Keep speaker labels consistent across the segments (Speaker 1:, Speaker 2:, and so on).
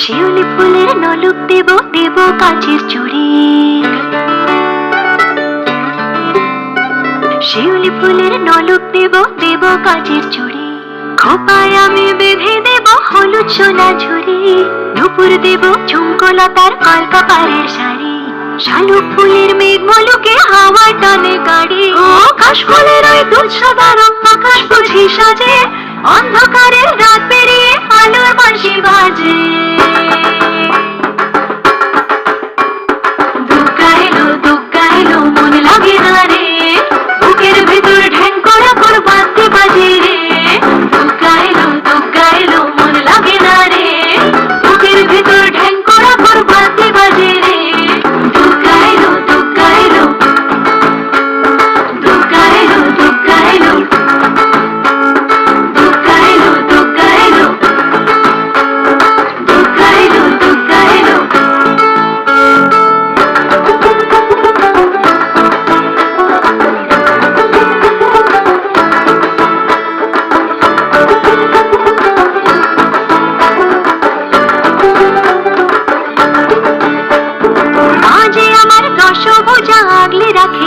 Speaker 1: শিউলি ফুলের নলুক দেব দেব কাঁচের চুড়ি। শিউলি ফুলের নলুক দেব দেব কাঁচের চুড়ি। খোপায় আমি বেঁধে দেব হলুদ সোনা ঝুড়ি। নুপুর দেব ঝুমকলতার কলকা পাড়ের শাড়ি। শালু ফুলের মেঘ মলুকে হাওয়া টানে গাড়ি। ও কাশ ফুলের ওই দুধ সাদা রং আকাশ বুঝি সাজে। অন্ধকারের রাত পেরিয়ে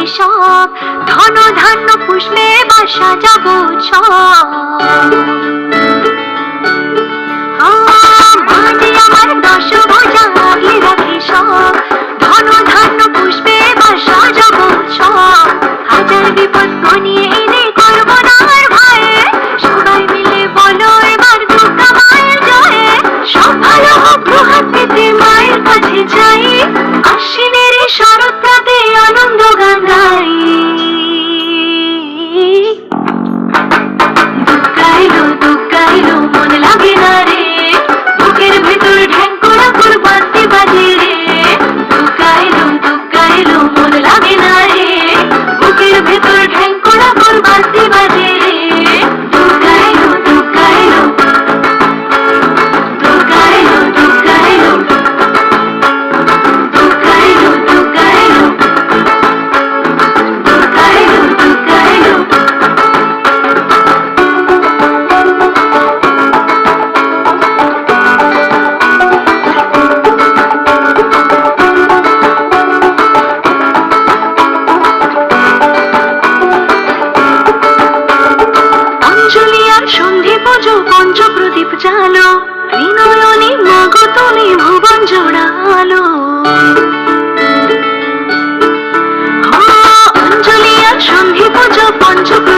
Speaker 1: সব ধন ধন্য পুষ্পে বাসা যাব সব প্রদীপ জালো ত্রিনয়নী মাগো তুমি ভুবন জোড়ালো। অঞ্জলি আর সন্ধি পুজো পঞ্চপ্র